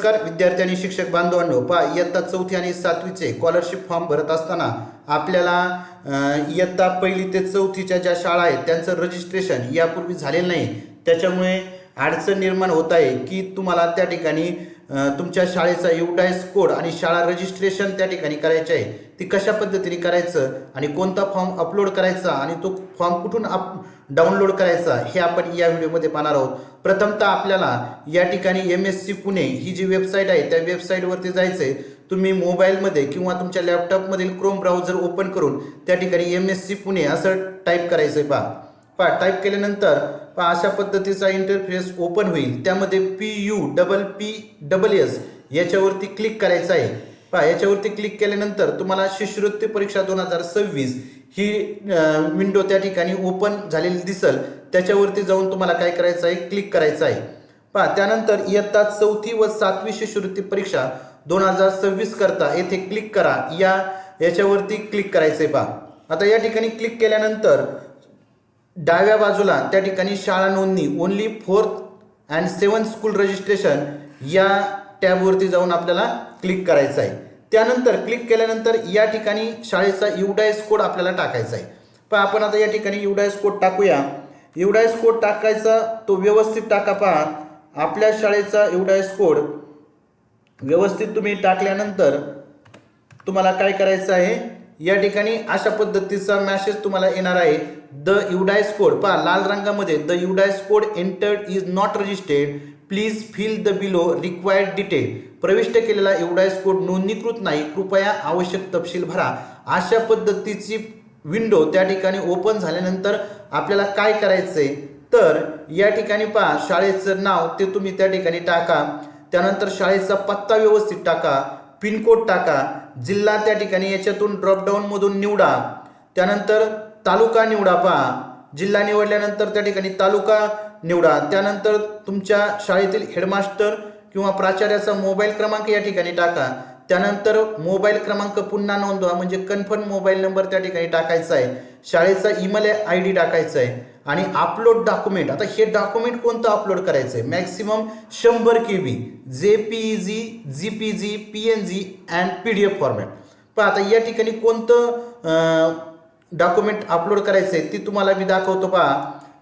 नमस्कार विद्यार्थी आणि शिक्षक बांधवांनो पा इयत्ता चौथी आणि सातवीचे स्कॉलरशिप फॉर्म भरत असताना आपल्याला इयत्ता पहिली ते चौथीच्या ज्या शाळा आहेत त्यांचं रजिस्ट्रेशन यापूर्वी झालेलं नाही. त्याच्यामुळे अडचण निर्माण होत आहे की तुम्हाला त्या ठिकाणी तुमच्या शाळेचा युटाईज कोड आणि शाळा रजिस्ट्रेशन त्या ठिकाणी करायचे आहे ती कशा पद्धतीने करायचं आणि कोणता फॉर्म अपलोड करायचा आणि तो फॉर्म कुठून अप डाउनलोड करायचा हे आपण या व्हिडिओमध्ये पाहणार आहोत. प्रथमतः आपल्याला या ठिकाणी एम एस सी पुणे ही जी वेबसाईट आहे त्या वेबसाईटवरती जायचं आहे तुम्ही मोबाईलमध्ये किंवा तुमच्या लॅपटॉपमधील क्रोम ब्राउझर ओपन करून त्या ठिकाणी एम एस सी पुणे असं टाईप करायचं आहे पहा. पहा टाईप केल्यानंतर पहा अशा पद्धतीचा इंटरफेस ओपन होईल. त्यामध्ये P U double P double S याच्यावरती क्लिक करायचं आहे. पहा याच्यावरती क्लिक केल्यानंतर तुम्हाला शिष्यवृत्ती परीक्षा दोन हजार सव्वीस ही विंडो त्या ठिकाणी ओपन झालेली दिसल. त्याच्यावरती जाऊन तुम्हाला काय करायचं आहे? क्लिक करायचं आहे. पहा त्यानंतर इयत्ता चौथी व सातवी शिष्यवृत्ती परीक्षा दोन हजार सव्वीस करता येथे क्लिक करा. या याच्यावरती क्लिक करायचं आहे पहा. आता या ठिकाणी क्लिक केल्यानंतर डाव्या बाजूला त्या ठिकाणी शाळा नोंदणी only fourth and seven school registration या टॅबवरती जाऊन आपल्याला क्लिक करायचं आहे. त्यानंतर क्लिक केल्यानंतर या ठिकाणी शाळेचा युडायस कोड आपल्याला टाकायचा आहे. पण आपण आता या ठिकाणी युडायस कोड टाकूया. युडायस कोड टाकायचा तो व्यवस्थित टाका पहा. आपल्या शाळेचा युडायस कोड व्यवस्थित तुम्ही टाकल्यानंतर तुम्हाला काय करायचं आहे? या ठिकाणी अशा पद्धतीचा मॅसेज तुम्हाला येणार आहे. द युडायस कोड पहा लाल रंगामध्ये the UDISE code entered is not registered please fill the below required detail प्रविष्ट केलेला युडायस कोड नोंदणीकृत नाही. कृपया आवश्यक तपशील भरा. अशा पद्धतीची विंडो त्या ठिकाणी ओपन झाल्यानंतर आपल्याला काय करायचंय? तर या ठिकाणी पहा शाळेचं नाव ते तुम्ही त्या ठिकाणी टाका. त्यानंतर शाळेचा पत्ता व्यवस्थित टाका. पिनकोड टाका जिल्हा त्या ठिकाणी याच्यातून ड्रॉपडाऊनमधून निवडा. त्यानंतर तालुका निवडा पहा. जिल्हा निवडल्यानंतर त्या ठिकाणी तालुका निवडा. त्यानंतर तुमच्या शाळेतील हेडमास्टर किंवा प्राचार्याचा मोबाईल क्रमांक या ठिकाणी टाका. त्यानंतर मोबाईल क्रमांक पुन्हा नोंदवा म्हणजे कन्फर्म मोबाईल नंबर त्या ठिकाणी टाकायचा आहे. शाळेचा ईमेल आय डी टाकायचा आहे आणि अपलोड डॉक्युमेंट आता हे डॉक्युमेंट कोणतं अपलोड करायचं आहे मॅक्सिमम शंभर K B J P G G P G P N G and P D F format पण आता या ठिकाणी कोणतं डॉक्युमेंट अपलोड करायचं आहे ती तुम्हाला मी दाखवतो पहा.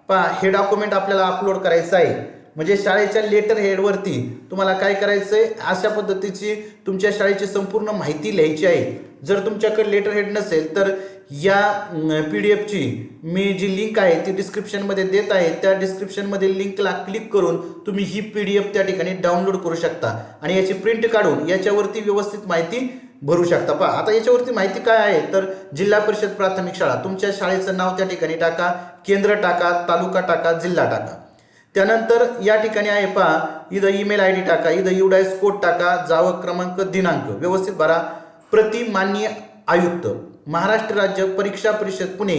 पहा हे डॉक्युमेंट आपल्याला अपलोड करायचं आहे. म्हणजे शाळेच्या लेटर हेडवरती तुम्हाला काय करायचं आहे अशा पद्धतीची तुमच्या शाळेची संपूर्ण माहिती लिहायची आहे. जर तुमच्याकडे लेटर हेड नसेल तर या पी डी एफची मी जी लिंक आहे ती डिस्क्रिप्शनमध्ये देत आहे. त्या डिस्क्रिप्शनमध्ये लिंकला क्लिक करून तुम्ही ही पी डी एफ त्या ठिकाणी डाउनलोड करू शकता आणि याची प्रिंट काढून याच्यावरती व्यवस्थित माहिती भरू शकता. पहा आता याच्यावरती माहिती काय आहे? तर जिल्हा परिषद प्राथमिक शाळा. तुमच्या शाळेचं नाव त्या ठिकाणी टाका. केंद्र टाका तालुका टाका जिल्हा टाका. त्यानंतर या ठिकाणी आहे पहा इथं ईमेल आय डी टाका इथं युडायस कोड टाका जावक क्रमांक दिनांक. व्यवस्थित भरा. प्रति मान्य आयुक्त. महाराष्ट्र राज्य परीक्षा परिषद पुणे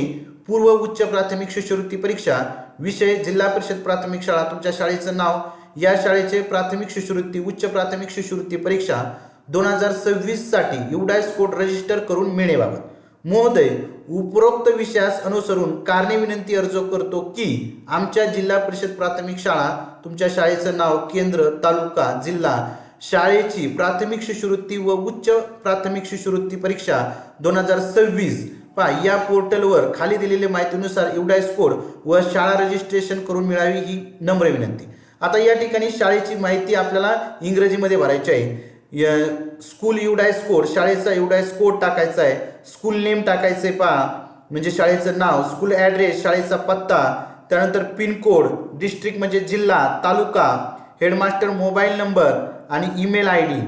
पूर्व उच्च प्राथमिक शिष्यवृत्ती परीक्षा विषय जिल्हा परिषद प्राथमिक शाळा तुमच्या शाळेचं नाव. या शाळेचे प्राथमिक शिष्यवृत्ती उच्च प्राथमिक शिष्यवृत्ती परीक्षा दोन हजार सव्वीससाठी युडायस कोड रजिस्टर करून मिळेबाबत महोदय उपरोक्त विषयास अनुसरून कारणे विनंती अर्ज करतो की आमच्या जिल्हा परिषद प्राथमिक शाळा तुमच्या शाळेचं नाव केंद्र तालुका जिल्हा शाळेची प्राथमिक शिष्यवृत्ती व उच्च प्राथमिक शिष्यवृत्ती परीक्षा दोन हजार सव्वीस. पहा या पोर्टलवर खाली दिलेल्या माहितीनुसार युडायस कोड व शाळा रजिस्ट्रेशन करून मिळावी ही नम्र विनंती. आता या ठिकाणी शाळेची माहिती आपल्याला इंग्रजीमध्ये भरायची आहे. य- स्कूल युडायस कोड शाळेचा युडायस कोड टाकायचा आहे. स्कूल नेम टाकायचं आहे पहा. म्हणजे शाळेचं नाव स्कूल ॲड्रेस शाळेचा पत्ता त्यानंतर पिनकोड डिस्ट्रिक्ट म्हणजे जिल्हा तालुका हेडमास्टर मोबाईल नंबर आणि ईमेल आय डी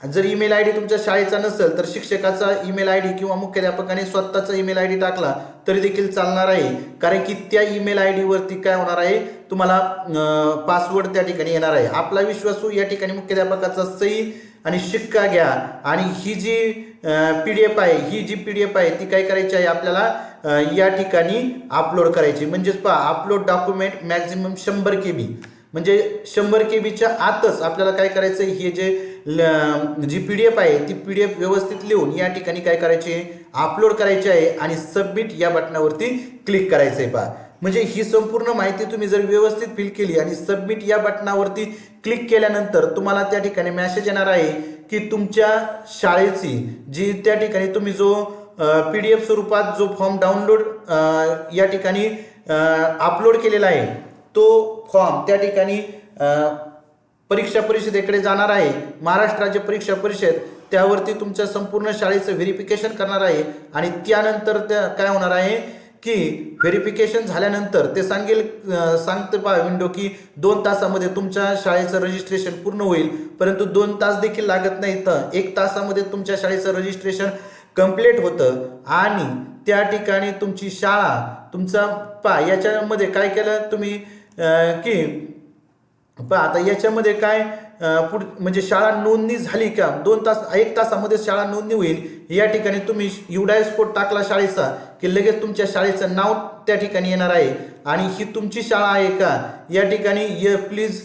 जर ईमेल आय डी तुमच्या शाळेचा नसेल तर शिक्षकाचा ईमेल आय डी किंवा मुख्याध्यापकाने स्वतःचा ईमेल आय डी टाकला तरी देखील चालणार आहे. कारण की त्या ईमेल आय डीवरती काय होणार आहे? तुम्हाला पासवर्ड त्या ठिकाणी येणार आहे. आपला विश्वासू हो, या ठिकाणी मुख्याध्यापकाचा सही आणि शिक्का घ्या. आणि ही जी पी डी एफ आहे ही जी पी डी एफ आहे ती काय करायची आहे आपल्याला? या ठिकाणी अपलोड करायची. म्हणजेच पहा अपलोड डॉक्युमेंट मॅक्झिमम शंभर के बी म्हणजे शंभर के बीच्या आतच आपल्याला काय करायचं हे जे ल- जी पी डी एफ आहे ती पी डी एफ व्यवस्थित लिहून या ठिकाणी काय करायचे? अपलोड करायचे आहे आणि सबमिट या बटनावरती क्लिक करायचं आहे पहा. म्हणजे ही संपूर्ण माहिती तुम्ही जर व्यवस्थित फिल केली आणि सबमिट या बटनावरती क्लिक केल्यानंतर तुम्हाला त्या ठिकाणी मॅसेज येणार आहे की तुमच्या शाळेची जी त्या ठिकाणी तुम्ही जो पी डी एफ स्वरूपात जो फॉर्म डाउनलोड या ठिकाणी अपलोड केलेला आहे तो फॉर्म त्या ठिकाणी परीक्षा परिषदेकडे जाणार आहे. महाराष्ट्र राज्य परीक्षा परिषद त्यावरती तुमच्या संपूर्ण शाळेचं व्हेरिफिकेशन करणार आहे. आणि त्यानंतर त्या काय होणार आहे की व्हेरिफिकेशन झाल्यानंतर ते सांगेल सांगते पहा विंडो की दोन तासामध्ये तुमच्या शाळेचं रजिस्ट्रेशन पूर्ण होईल. परंतु दोन तास देखील लागत नाही तर एक तासामध्ये तुमच्या शाळेचं रजिस्ट्रेशन कंप्लीट होतं. आणि त्या ठिकाणी तुमची शाळा तुमचा पा याच्यामध्ये काय केलं तुम्ही? की पण आता याच्यामध्ये काय पुढ म्हणजे शाळा नोंदणी झाली का? दोन तास एक तासामध्ये शाळा नोंदणी होईल. या ठिकाणी तुम्ही युडायस कोड टाकला शाळेचा की लगेच तुमच्या शाळेचं नाव त्या ठिकाणी येणार आहे. आणि ही तुमची शाळा आहे का? या ठिकाणी य please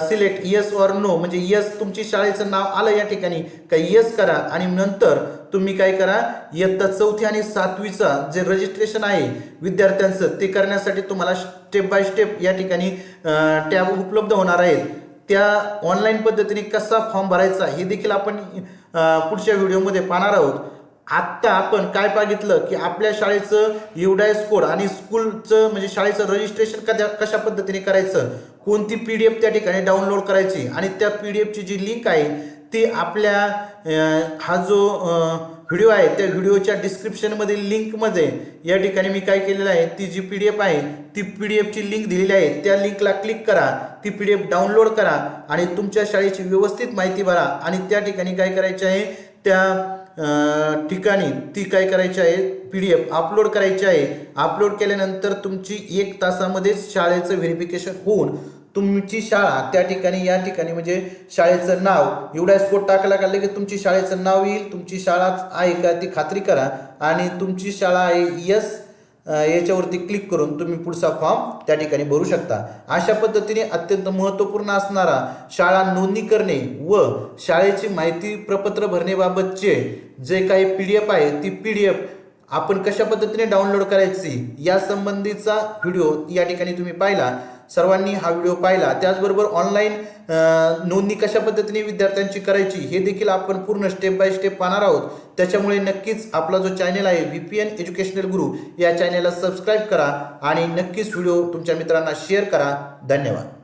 select yes or no म्हणजे येस तुमची शाळेचं नाव आलं या ठिकाणी का येस करा आणि नंतर तुम्ही काय करा इयत्ता चौथी आणि सातवीचा जे रजिस्ट्रेशन आहे विद्यार्थ्यांचं ते करण्यासाठी तुम्हाला स्टेप बाय स्टेप या ठिकाणी टॅब उपलब्ध होणार आहेत. त्या ऑनलाईन पद्धतीने कसा फॉर्म भरायचा हे देखील आपण पुढच्या व्हिडिओमध्ये पाहणार आहोत. आत्ता आपण काय बघितलं की आपल्या शाळेचं युडायस कोड आणि स्कूलचं म्हणजे शाळेचं रजिस्ट्रेशन कशा कशा पद्धतीने करायचं? कोणती पी डी एफ त्या ठिकाणी डाउनलोड करायची? आणि त्या पी डी एफची जी लिंक आहे ती आपल्या हा जो व्हिडिओ आहे त्या व्हिडिओच्या डिस्क्रिप्शनमधील लिंकमध्ये या ठिकाणी मी काय केलेलं आहे ती जी पी डी एफ आहे ती पी डी एफची लिंक दिलेली आहे त्या लिंकला क्लिक करा ती पी डी एफ डाउनलोड करा आणि तुमच्या शाळेची व्यवस्थित माहिती भरा आणि त्या ठिकाणी काय करायचे आहे त्या ठिकाणी ती काय करायची आहे? पी डी एफ अपलोड करायची आहे. अपलोड केल्यानंतर तुमची एक तासामध्येच शाळेचं व्हेरिफिकेशन होऊन तुमची शाळा त्या ठिकाणी या ठिकाणी म्हणजे शाळेचं नाव एवढा स्फोट टाकायला का की तुमची शाळेचं नाव येईल तुमची शाळा आहे का ती खात्री करा. आणि तुमची शाळा आहे यस याच्यावरती क्लिक करून तुम्ही पुढचा फॉर्म त्या ठिकाणी भरू शकता. अशा पद्धतीने अत्यंत महत्त्वपूर्ण असणारा शाळा नोंदणी करणे व शाळेची माहिती प्रपत्र भरण्याबाबतचे जे काही पी डी एफ आहे ती पी डी एफ आपण कशा पद्धतीने डाउनलोड करायची या संबंधीचा व्हिडिओ या ठिकाणी तुम्ही पाहिला. सर्वांनी हा व्हिडिओ पाहिला. त्याचबरोबर ऑनलाईन नोंदणी कशा पद्धतीने विद्यार्थ्यांची करायची हे देखील आपण पूर्ण स्टेप बाय स्टेप पाहणार आहोत. त्याच्यामुळे नक्कीच आपला जो चॅनल आहे व्ही पी एन एज्युकेशनल गुरु या चॅनलला सबस्क्राईब करा आणि नक्कीच व्हिडिओ तुमच्या मित्रांना शेअर करा. धन्यवाद.